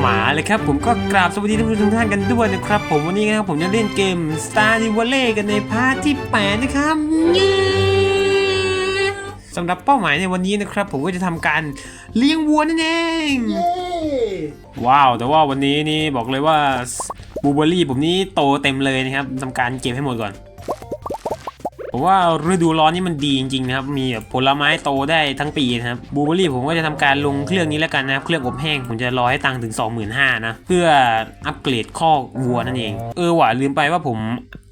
หมาเลยครับ ผมก็กราบสวัสดีท่านผู้ชมทุกท่านกันด้วยนะครับ ผมวันนี้นะครับผมจะเล่นเกม Star d i v a l l e y กันในพาร์ทที่ 8 นะครับเย้สำหรับเป้าหมายในวันนี้นะครับ ผมก็จะทำการเลี้ยงวัวนั่นเองว้าวแต่ว่าวันนี้นี่บอกเลยว่าบูเบอรี่ผมนี่โตเต็มเลยนะครับทำการเก็บให้หมดก่อน ผมว่าฤดูร้อนนี่มันดีจริงๆนะครับมีผลไม้โตได้ทั้งปีนะครับบูเบอรี่ผมก็จะทำการลงเครื่องนี้แล้วกันนะครับเครื่องอบแห้งผมจะรอให้ตังค์ถึง 25,000นะเพื่ออัปเกรดคอวัวนั่นเอง เออว่ะลืมไปว่าผม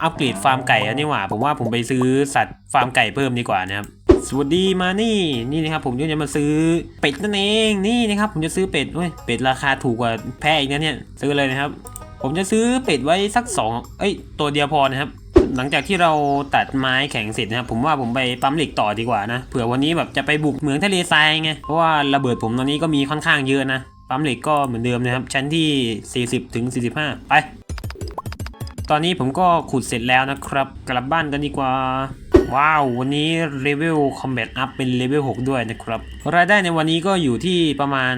อัปเกรดฟาร์มไก่แล้วนี่ว่า ผมว่าผมไปซื้อสัตว์ฟาร์มไก่เพิ่มดีกว่านะครับสวัสดีมานี่นี่นะครับผมก็จะมาซื้อเป็ดนั่นเองนี่นะครับผมจะซื้อเป็ดเว้ยเป็ดราคาถูกกว่าแพะอีกนะเนี่ยซื้อเลยนะครับ ผมจะซื้อเป็ดไว้สักสองเอ้ยตัวเดียวพอนะครับ หลังจากที่เราตัดไม้แข็งเสร็จนะครับผมว่าผมไปปั๊มเหล็กต่อดีกว่านะเผื่อวันนี้แบบจะไปบุกเหมืองทะเลทรายไงเพราะว่าระเบิดผมตอนนี้ก็มีค่อนข้างเยอะนะปั๊มเหล็กก็เหมือนเดิมนะครับชั้นที่ 40ถึง45 ไป ตอนนี้ผมก็ขุดเสร็จแล้วนะครับ กลับบ้านกันดีกว่า ว้าว วันนี้เลเวลคอมแบทอัพเป็นเลเวล6ด้วยนะครับ รายได้ในวันนี้ก็อยู่ที่ประมาณ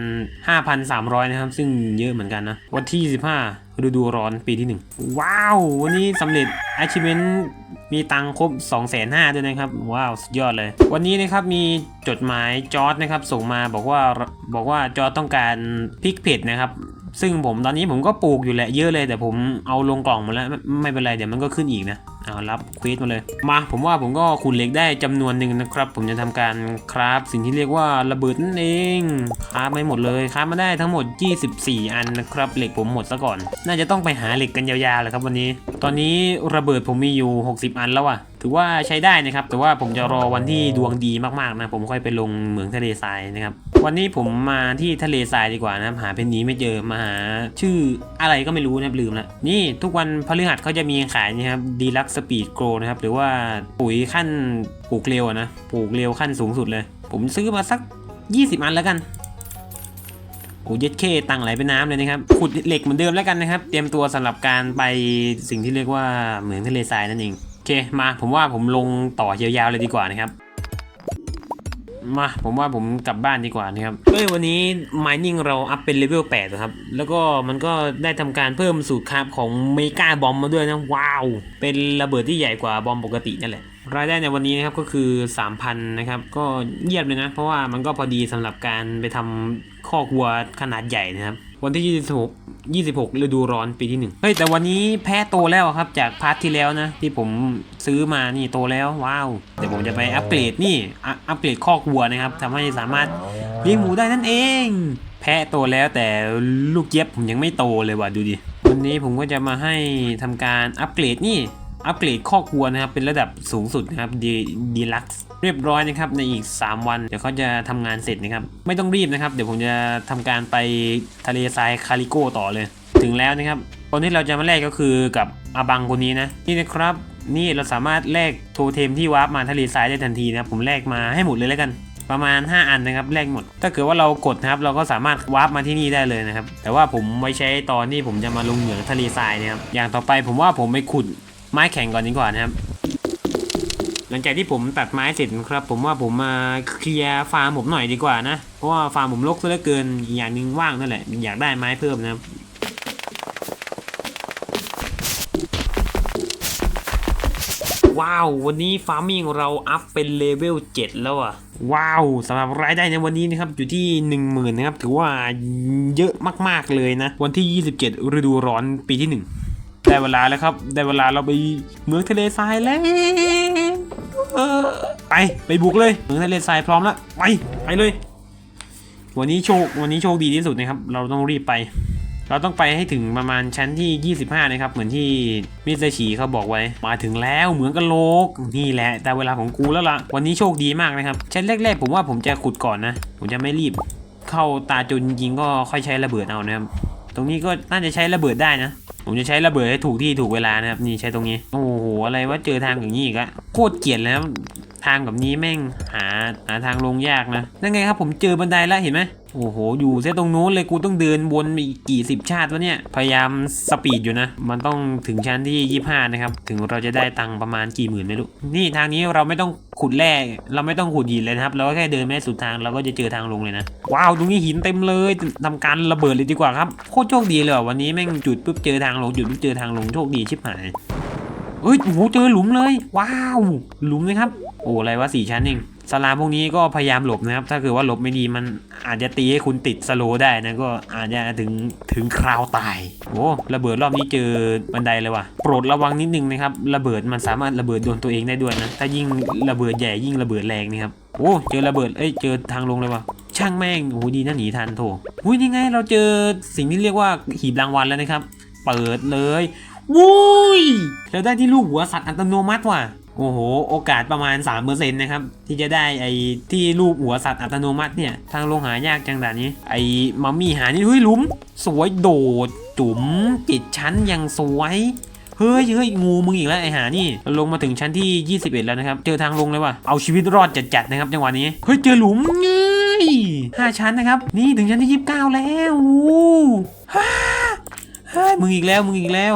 3,000 5,300 นะครับ ซึ่งเยอะเหมือนกันนะ วันที่25ฤดูร้อนปีที่ 1 ว้าว วันนี้สำเร็จ achievement มีตังครบ 2 5 0 0 0ด้วยนะครับ ว้าว สุดยอดเลย วันนี้นะครับมีจดหมายจอร์ดนะครับส่งมาบอกว่าบอกว่าจอร์ดต้องการพริกเผ็ดนะครับซึ่งผมตอนนี้ผมก็ปลูกอยู่แหละเยอะเลยแต่ผมเอาลงกล่องหมาแล้วไม่เป็นไรเดี๋ยวมันก็ขึ้นอีกนะ เอารับควสมาเลย มาผมว่าผมก็ขุดเหล็กได้จำนวนหนึ่งนะครับ ผมจะทำการคราฟสิ่งที่เรียกว่าระเบิดนั่นเองคราฟไม่หมดเลยคราฟมาได้ทั้งหมด 24 อันนะครับเหล็กผมหมดซะก่อน น่าจะต้องไปหาเหล็กกันยาวๆเลยครับวันนี้ ตอนนี้ระเบิดผมมีอยู่ 60 อันแล้วอะ ถือว่าใช้ได้นะครับ แต่ว่าผมจะรอวันที่ดวงดีมากๆนะ ผมค่อยไปลงเหมืองทะเลทรายนะครับ วันนี้ผมมาที่ทะเลทรายดีกว่านะหาเพนนี้ไม่เจอมาหาชื่ออะไรก็ไม่รู้นะลืมละนี่ทุกวันพฤหัสเขาจะมีขายนี่ครับดีลักสปีดโกรนะครับ หรือว่าปุ๋ยขั้นปลูกเร็วนะปลูกเร็วขั้นสูงสุดเลย ผมซื้อมาสัก 20 อันแล้วกันโอ้เย็ดเคตังไหลไปน้ำเลยนะครับขุดเหล็กเหมือนเดิมแล้วกันนะครับ เตรียมตัวสำหรับการไปสิ่งที่เรียกว่าเหมืองทะเลทรายนั่นเอง เคมาผมว่าผมลงต่อยาวๆเลยดีกว่านะครับมาผมว่าผมกลับบ้านดีกว่านะครับเอ้ยวันนี้ mining เราอัพเป็นเลเวล8นะครับ แล้วก็มันก็ได้ทำการเพิ่มสูตรคราฟของเมกาบอมมาด้วยนะ ว้าว เป็นระเบิดที่ใหญ่กว่าบอมปกตินั่นแหละ รายได้ในวันนี้นะครับก็คือ 3,000 นะครับ ก็เยี่ยมเลยนะ เพราะว่ามันก็พอดีสำหรับการไปทำคอกวัวขนาดใหญ่นะครับ วันที่ 26 26ฤดูร้อนปีที่1เฮ้ยแต่วันนี้แพ้โตแล้วครับจากพาร์ทที่แล้วนะ ที่ผมซื้อมานี่โตแล้วว้าวเดี๋ยวผมจะไปอัปเกรดนี่อัปเกรดคอกวัวนะครับทำให้สามารถเลี้ยงหมูได้นั่นเอง แพะโตแล้วแต่ลูกเจี๊ยบผมยังไม่โตเลยว่ะดูดิวันนี้ผมก็จะมาให้ทำการอัปเกรดนี่อัปเกรดคอกวัวนะครับเป็นระดับสูงสุดนะครับดีดีลักซ์ เรียบร้อยนะครับในอีก 3 วัน เดี๋ยวเขาจะทำงานเสร็จนะครับ ไม่ต้องรีบนะครับ เดี๋ยวผมจะทำการไปทะเลทรายคาริโกต่อเลย ถึงแล้วนะครับคนที่เราจะมาแลกก็คือกับอาบังคนนี้นะนี่นะครับนี่เราสามารถแลกโทเทมที่วาร์ปมาทะเลทรายได้ทันทีนะครับผมแลกมาให้หมดเลยแล้วกันประมาณ 5 อันนะครับแลกหมด ถ้าเกิดว่าเรากดนะครับเราก็สามารถวาร์ปมาที่นี่ได้เลยนะครับ แต่ว่าผมไว้ใช้ตอนที่ผมจะมาลงเหนือทะเลทรายนะครับอย่างต่อไปผมว่าผมไปขุดไม้แข็งก่อนดีกว่านะครับ หลังจากที่ผมตัดไม้เสร็จครับ ผมว่าผมมาเคลียร์ฟาร์มผมหน่อยดีกว่านะ เพราะว่าฟาร์มผมรกซะเหลือเกินอีกอย่างหนึ่งว่างนั่นแหละอยากได้ไม้เพิ่มนะว้าววันนี้ฟาร์มมิ่งเราอัพเป็นเลเวล7แล้วอะว้าวสำหรับรายได้ในวันนี้นะครับอยู่ที่ 1 0,000นะครับถือว่าเยอะมากๆเลยนะ วันที่ 27 ฤดูร้อนปีที่ 1 ได้เวลาแล้วครับ ได้เวลาเราไปเมืองทะเลทรายแล้ว ไปไปบุกเลยเมืองทะเลทรายพร้อมแล้วไปไปเลย วันนี้โชควันนี้โชคดีที่สุดนะครับ เราต้องรีบไป เราต้องไปให้ถึงประมาณชั้นที่ 25 นะครับ เหมือนที่มิสเตอร์ฉีเขาบอกไว้ มาถึงแล้วเหมือนกันโลกนี่แหละแต่เวลาของกูแล้วล่ะ วันนี้โชคดีมากนะครับชั้นแรกๆ ผมว่าผมจะขุดก่อนนะ ผมจะไม่รีบ เข้าตาจนยิงก็ค่อยใช้ระเบิดเอานะครับ ตรงนี้ก็น่าจะใช้ระเบิดได้นะ ผมจะใช้ระเบิดให้ถูกที่ถูกเวลานะครับ นี่ใช้ตรงนี้ โอ้โห อะไรว่าเจอทางอย่างนี้อีกอะโคตรเกลียดแล้วทางแบบนี้แม่งหาหาทางลงยากนะ นั่นไงครับผมเจอบันไดแล้วเห็นไหม โอ้โห อยู่เส้นตรงนู้นเลยกูต้องเดินวนไปอีกกี่สิบชาติวะเนี่ย พยายามสปีดอยู่นะ มันต้องถึงชั้นที่ 25 นะครับ ถึงเราจะได้ตังค์ประมาณกี่หมื่นไม่รู้ นี่ทางนี้เราไม่ต้องขุดแร่เราไม่ต้องขุดหินเลยนะครับ เราก็แค่เดินไปให้สุดทางเราก็จะเจอทางลงเลยนะ ว้าวตรงนี้หินเต็มเลยทำการระเบิดเลยดีกว่าครับ โคตรโชคดีเลยวันนี้แม่งจุดปุ๊บเจอทางลงจุดปุ๊บเจอทางลงโชคดีชิบหายเอ้ยโอ้โหเจอหลุมเลย ว้าว หลุมนะครับ โอ้อะไรวะสี่ชั้นเอง สลามพวกนี้ก็พยายามหลบนะครับ ถ้าเกิดว่าหลบไม่ดีมันอาจจะตีให้คุณติดสโลได้นะ ก็อาจจะถึงถึงคราวตาย โอ้ระเบิดรอบนี้เจอบันไดเลยว่ะ โปรดระวังนิดนึงนะครับ ระเบิดมันสามารถระเบิดโดนตัวเองได้ด้วยนะ ถ้ายิ่งระเบิดใหญ่ยิ่งระเบิดแรงนะครับ โอ้เจอระเบิด เอ้ยเจอทางลงเลยว่ะช่างแม่งโอ้ดีนะหนีทันโถอุ้ยนี่ไงเราเจอสิ่งที่เรียกว่าหีบรางวัลแล้วนะครับ เปิดเลยวุ้ยเราได้ที่ลูกหัวสัตว์อัตโนมัติว่ะ โอ้โห โอกาสประมาณ 3%นะครับ ที่จะได้ไอ้ที่รูปหัวสัตว์อัตโนมัติเนี่ย ทางลงหายากจังแบบนี้ ไอ้มัมมี่หานี่เฮ้ยหลุม สวยโดด จุ๋มจิตชั้นยังสวยเฮ้ยเฮ้ยงูมึงอีกแล้วไอ้หานี่ ลงมาถึงชั้นที่ 21 แล้วนะครับ เจอทางลงเลยว่ะ เอาชีวิตรอดจัดๆนะครับจังหวะนี้ เฮ้ยเจอหลุมเงยห้าชั้นนะครับ นี่ถึงชั้นที่ 29 แล้วอ้โหฮ่าฮ้ยมึงอีกแล้วมึงอีกแล้ว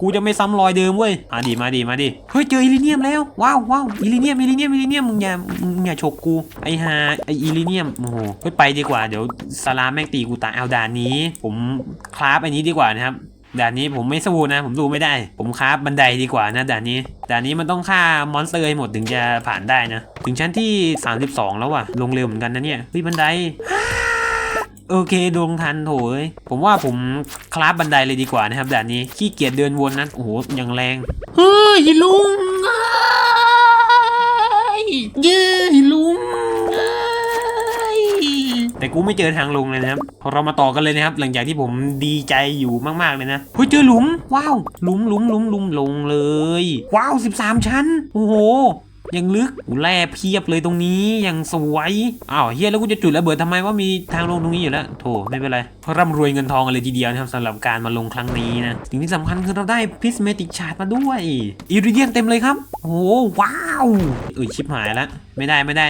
กูจะไม่ซ้ำรอยเดิมเว้ยมาดิมาดิมาดิเฮ้ยเจออิลิเนียมแล้วว้าวว้าวอิลิเนียมอิลิเนียมอิลิเนียมมึงอย่ามึงอย่าฉกกูไอฮาไออิลิเนียมโอ้โหเฮ้ยไปดีกว่าเดี๋ยวสลามแม่งตีกูตายเอาด่านนี้ ผมคราฟอันนี้ดีกว่านะครับด่านนี้ผมไม่สู้นะ ผมดูไม่ได้ ผมคราฟบันไดดีกว่านะด่านนี้ด่านนี้มันต้องฆ่ามอนสเตอร์ให้หมดถึงจะผ่านได้นะ ถึงชั้นที่ 32 แล้วว่ะลงเร็วเหมือนกันนะเนี่ยเฮ้ยบันได โอเคดวงทันโถเอ้ยผมว่าผมคลาบบันไดเลยดีกว่านะครับด่านนี้ขี้เกียจเดินวนนะโอ้โหอย่างแรงเฮ้ยลุงเย้ลุงแต่กูไม่เจอทางลงเลยนะครับเรามาต่อกันเลยนะครับ หลังจากที่ผมดีใจอยู่มากๆเลยนะเฮ้ยเจอหลุมว้าวหลุมหลุมหลุมหลุมลงเลย ว้าว 13 ชั้น โอ้โห ยังลึกแร่เพียบเลยตรงนี้ยังสวยอ้าวเฮียแล้วกูจะจุดระเบิดทำไมว่ามีทางลงตรงนี้อยู่แล้วโถไม่เป็นไรร่ำรวยเงินทองกันเลยทีเดียวนะครับสำหรับการมาลงครั้งนี้นะสิ่งที่สำคัญคือเราได้พิสเมติกชาร์ดมาด้วยอิริเดียนเต็มเลยครับโอ้ว้าวเอ้ยชิบหายแล้วไม่ได้ไม่ได้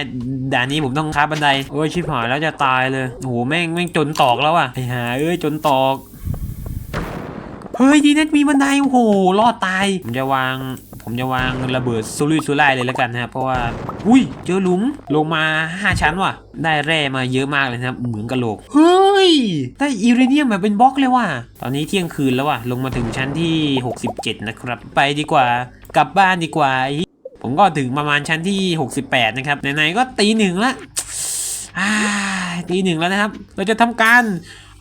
ด่านนี้ผมต้องค้าบันไดโอ้ยชิบหายแล้วจะตายเลยโอ้โหแม่งแม่งจนตอกแล้วอะไอ้ห่าเอ้ยจนตอกเฮ้ยดีนะมีบันไดโอ้โหรอดตายผมจะวาง ผมจะวางระเบิดซุรุ่ยซุร่ายเลยแล้วกันนะครับเพราะว่าอุ้ยเจอหลุมลงมา 5 ชั้นว่ะ ได้แร่มาเยอะมากเลยนะครับ เหมือนกะโหลก เฮ้ย ได้อิเรเนียมแบบเป็นบล็อกเลยว่ะ ตอนนี้เที่ยงคืนแล้วว่ะ ลงมาถึงชั้นที่ 67 นะครับ ไปดีกว่ากลับบ้านดีกว่า ผมก็ถึงประมาณชั้นที่ 68 นะครับไหนๆก็ตีหนึ่งละตีหนึ่งแล้วนะครับ เราจะทำการ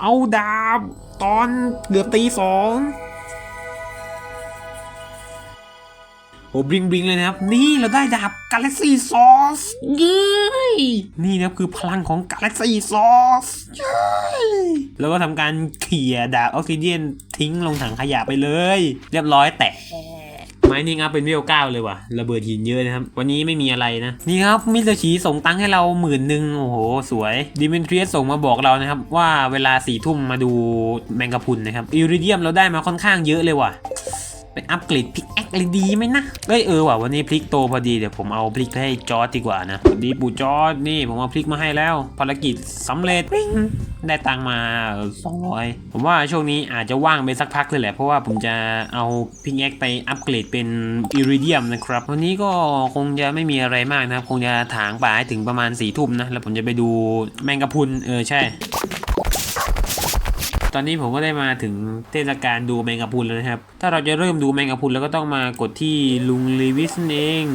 เอาดาบตอนเกือบตีสอง โอ้บลิงบลิงเลยนะครับ นี่เราได้ดาบ Galaxy Source เย้ยนี่นะครับคือพลังของ Galaxy Source เย้ยแล้วก็ทำการเขี่ยดาบออกซิเดียนทิ้งลงถังขยะไปเลย เรียบร้อยแตะไม้นี่ครับเป็นเวลเก้าเลยว่ะระเบิดหินเยอะนะครับ วันนี้ไม่มีอะไรนะ นี่ครับมิสเตอร์ชีส่งตังค์ให้เราหมื่นหนึ่งโอ้โห สวยดิมิทรีสส่งมาบอกเรานะครับ ว่าเวลาสี่ทุ่มมาดูแมงกะพรุนนะครับอิริเดียมเราได้มาค่อนข้างเยอะเลยว่ะ ไปอัปเกรดพลิกแอคเลยดีไหมนะเอ้ยเออว่ะวันนี้พลิกโตพอดีเดี๋ยวผมเอาพลิกให้จอร์ดดีกว่านะสวัสดีปู่จอร์ดนี่ผมเอาพลิกมาให้แล้วภารกิจสำเร็จวิ่งได้ตังมาสองร้อยผมว่าช่วงนี้อาจจะว่างไปสักพักเลยแหละ เพราะว่าผมจะเอาพิกแอคไปอัปเกรดเป็นอิริเดียมนะครับ วันนี้ก็คงจะไม่มีอะไรมากนะครับ คงจะถางป่าให้ถึงประมาณสี่ทุ่มนะ แล้วผมจะไปดูแมงกะพรุน เออ ใช่ ตอนนี้ผมก็ได้มาถึงเทศกาลดูแมงกะพรุนแล้วนะครับ ถ้าเราจะเริ่มดูแมงกะพรุนแล้วก็ต้องมากดที่ลุงลีวิสนั่นเอง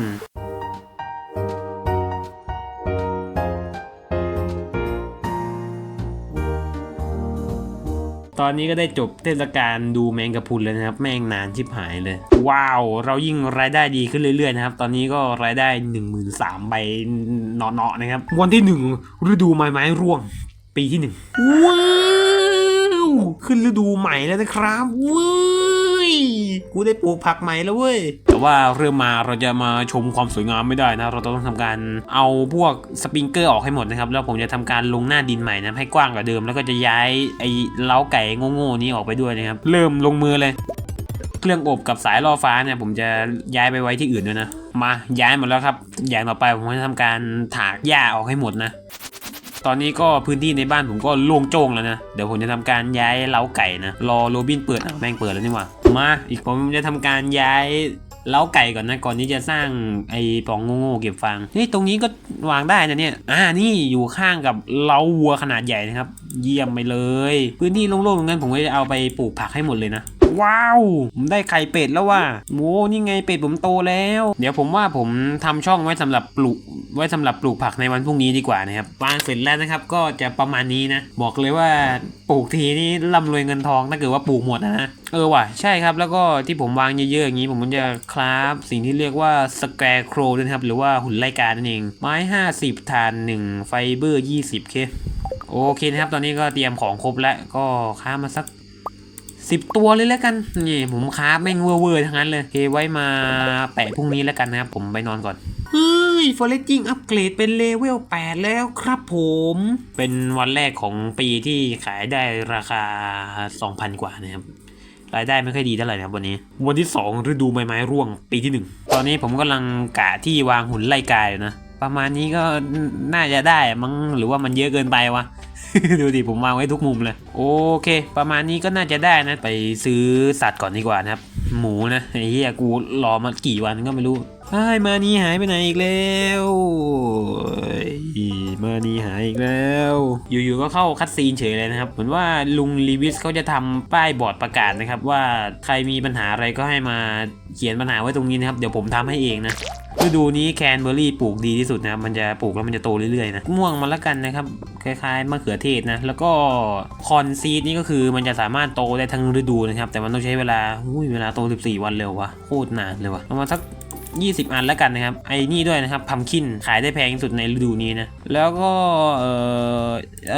ตอนนี้ก็ได้จบเทศกาลดูแมงกะพรุนแล้วนะครับ แม่งนานชิบหายเลย ว้าว เรายิ่งรายได้ดีขึ้นเรื่อยๆนะครับ ตอนนี้ก็รายได้ 1 3 0 0 0ใบเนาะๆนะครับ วันที่ 1 ฤดูไม้ไม้ร่วงปีที่ 1 ว้าว ขึ้นฤดูใหม่แล้วนะครับเว้ยกูได้ปลูกผักใหม่แล้วเว้ยแต่ว่าเริ่มมาเราจะมาชมความสวยงามไม่ได้นะ เราต้องทำการเอาพวกสปริงเกอร์ออกให้หมดนะครับ แล้วผมจะทำการลงหน้าดินใหม่นะให้กว้างกว่าเดิม แล้วก็จะย้ายไอ้เล้าไก่โง่ๆนี้ออกไปด้วยนะครับ เริ่มลงมือเลยเครื่องอบกับสายล่อฟ้าเนี่ยผมจะย้ายไปไว้ที่อื่นด้วยนะ มาย้ายหมดแล้วครับ อย่างต่อไปผมจะทำการถากหญ้าออกให้หมดนะ ตอนนี้ก็พื้นที่ในบ้านผมก็โล่งโจ้งแล้วนะ เดี๋ยวผมจะทำการย้ายเล้าไก่นะ รอโรบินเปิดอะแม่งเปิดแล้วนี่หว่ามาอีกผมจะทำการย้ายเล้าไก่ก่อนนะก่อนที่จะสร้างไอ้ปองโง่ๆเก็บฟางนี่ตรงนี้ก็วางได้นะเนี่ยอ่านี่อยู่ข้างกับเล้าวัวขนาดใหญ่นะครับ เยี่ยมไปเลย พื้นที่โล่งๆตรงนั้นผมก็จะเอาไปปลูกผักให้หมดเลยนะ ว้าวผมได้ไข่เป็ดแล้วว่ะโว้นี่ไงเป็ดผมโตแล้ว เดี๋ยวผมว่าผมทำช่องไว้สำหรับปลูกไว้สำหรับปลูกผักในวันพรุ่งนี้ดีกว่านะครับวางเสร็จแล้วนะครับ ก็จะประมาณนี้นะ บอกเลยว่าปลูกทีนี่ร่ำรวยเงินทองถ้าเกิดว่าปลูกหมดนะเออว่ะใช่ครับแล้วก็ที่ผมวางเยอะๆอย่างนี้ผมมันจะคราฟสิ่งที่เรียกว่าสแกร์โครนะครับหรือว่าหุ่นไล่การนั่นเอง ไม้ 50ทาน 1 ไฟเบอร์ 20เคโอเคนะครับ ตอนนี้ก็เตรียมของครบแล้วก็ค้ามาสัก สิบตัวเลยแล้วกันนี่ผมค้าแม่งเวอร์ๆทั้งนั้นเลยโอเคไว้มาแปะพรุ่งนี้แล้วกันนะครับผมไปนอนก่อนเฮ้ย Foraging อัปเกรดเป็นเลเวล 8 แล้วครับผม เป็นวันแรกของปีที่ขายได้ราคา 2,000 กว่านะครับรายได้ไม่ค่อยดีเท่าไหร่นะครับวันนี้ วันที่ 2 ฤดูใบไม้ร่วงปีที่ 1 ตอนนี้ผมกำลังกะที่วางหุ่นไล่กายอยู่นะ ประมาณนี้ก็น่าจะได้มั้งหรือว่ามันเยอะเกินไปวะ ดูดิผมวางไว้ทุกมุมเลย โอเค ประมาณนี้ก็น่าจะได้นะ ไปซื้อสัตว์ก่อนดีกว่านะครับ หมูนะไอ้เหี้ยกูรอมากี่วันก็ไม่รู้ ไอ้มานี่หายไปไหนอีกแล้วมานี่หายอีกแล้ว อยู่ๆก็เข้าคัดซีนเฉยเลยนะครับ เหมือนว่าลุงลีวิสเขาจะทำป้ายบอร์ดประกาศนะครับ ว่าใครมีปัญหาอะไรก็ให้มาเขียนปัญหาไว้ตรงนี้นะครับ เดี๋ยวผมทำให้เองนะฤดูนี้แคนเบอร์รี่ปลูกดีที่สุดนะครับมันจะปลูกแล้วมันจะโตเรื่อยๆนะม่วงมาแล้วกันนะครับคล้ายๆมะเขือเทศนะแล้วก็คอนซีดนี่ก็คือมันจะสามารถโตได้ทั้งฤดูนะครับ แต่มันต้องใช้เวลาอุ้ยเวลาโต 14 วันเร็ววะโคตรนานเลยวะประมาณสัก 20 อันแล้วกันนะครับไอ้นี่ด้วยนะครับพัมคินขายได้แพงที่สุดในฤดูนี้นะแล้วก็เอ่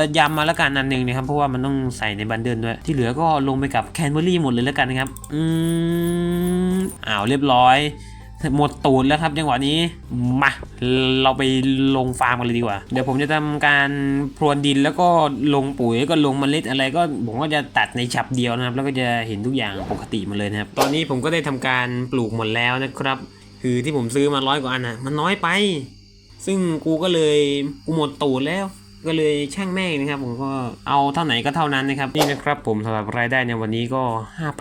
อยำมาแล้วกันอันหนึ่งนะครับเพราะว่ามันต้องใส่ในบันเดิลด้วย ที่เหลือก็ลงไปกับแคนเบอรี่หมดเลยแล้วกันนะครับอืมอ้าวเรียบร้อยหมดตูดแล้วครับจังหวะนี้มาเราไปลงฟาร์มกันเลยดีกว่า เดี๋ยวผมจะทำการพรวนดินแล้วก็ลงปุ๋ยก็ลงเมล็ดอะไรก็ผมก็จะตัดในฉับเดียวนะครับ แล้วก็จะเห็นทุกอย่างปกติหมาเลยนะครับ ตอนนี้ผมก็ได้ทำการปลูกหมดแล้วนะครับ คือที่ผมซื้อมาร้อยกว่าอันนะมันน้อยไป ซึ่งกูก็เลยกูหมดตูดแล้ว ก็เลยช่างแม่งนะครับ ผมก็เอาเท่าไหนก็เท่านั้นนะครับนี่นะครับผมสำหรับรายได้ในวันนี้ก็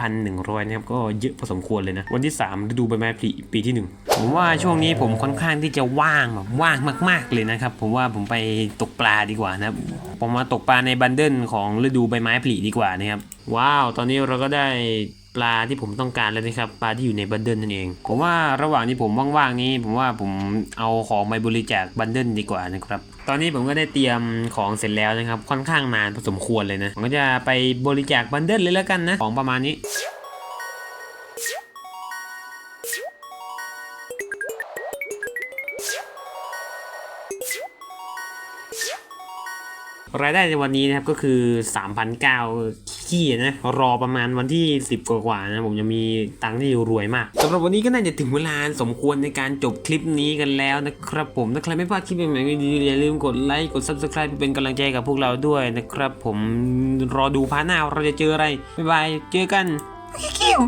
5,100นะครับก็เยอะพอสมควรเลยนะ วันที่3ฤดูใบไม้ผลิปีที่ 1 ผมว่าช่วงนี้ผมค่อนข้างที่จะว่างแบบว่างมาก ๆเลยนะครับ ผมว่าผมไปตกปลาดีกว่านะครับผมมาตกปลาในบันเดิลของฤดูใบไม้ผลิดีกว่านะครับว้าว ตอนนี้เราก็ได้ ปลาที่ผมต้องการแล้วนะครับ ปลาที่อยู่ในบันเดิลนั่นเอง ผมว่าระหว่างที่ผมว่างๆนี้ ผมว่าผมเอาของไปบริจาคบันเดิลดีกว่านะครับ ตอนนี้ผมก็ได้เตรียมของเสร็จแล้วนะครับ ค่อนข้างนานพอสมควรเลยนะ ผมก็จะไปบริจาคบันเดิลเลยแล้วกันนะ ของประมาณนี้รายได้ในวันนี้นะครับก็คือ3,900 ขี้นะรอประมาณวันที่ 10 กว่าๆนะผมจะมีตังค์ที่รวยมากสำหรับวันนี้ก็น่าจะถึงเวลาสมควรในการจบคลิปนี้กันแล้วนะครับผมถ้าใครไม่พลาดคลิปใหม่ๆก็อย่าลืมกดไลค์กด Subscribe เป็นกำลังใจกับพวกเราด้วยนะครับ ผมรอดูพาร์ทหน้าเราจะเจออะไรบ๊ายบายเจอกันคิว